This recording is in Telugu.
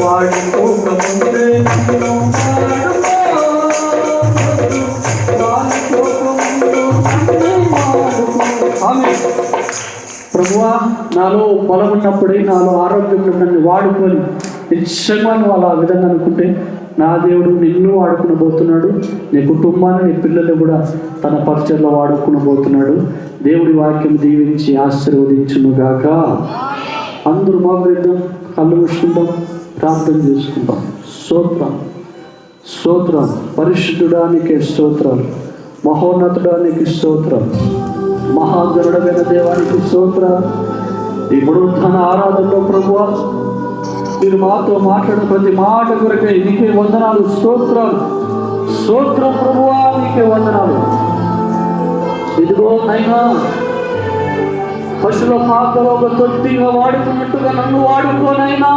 வாழ் கூட்டம் ஒன்று ప్రభువా నాలో బలం ఉన్నప్పుడే నాలో ఆరోగ్యం నన్ను వాడుకొని నిశ్చయంగా నువ్వు అలా విధంగా అనుకుంటే నా దేవుడు నిన్ను వాడుకునబోతున్నాడు నీ కుటుంబాన్ని నీ పిల్లలు కూడా తన పరిచయంలో వాడుకునబోతున్నాడు. దేవుడి వాక్యం దీవించి ఆశీర్వదించునుగాక. అందరూ మోకరిద్దాం కళ్ళు మూసుకుందాం ప్రార్థన చేసుకుందాం. స్తోత్రం స్తోత్రం. పరిశుద్ధుడానికి స్తోత్రం మహోన్నతుడానికి స్తోత్రం మహాగరుడమైన దేవానికి స్తోత్ర. ఇప్పుడు తన ఆరాధనలో ప్రభు మీరు మాతో మాట్లాడిన ప్రతి మాట కొరకే నీకే వందనాలు స్తోత్రం స్తోత్రం ప్రభువా నీకే వందనాలు. ఇదిగో నైనా పశువుల పాకలో ఒక తొట్టిగా వాడుకున్నట్టుగా నన్ను వాడుకోనైనా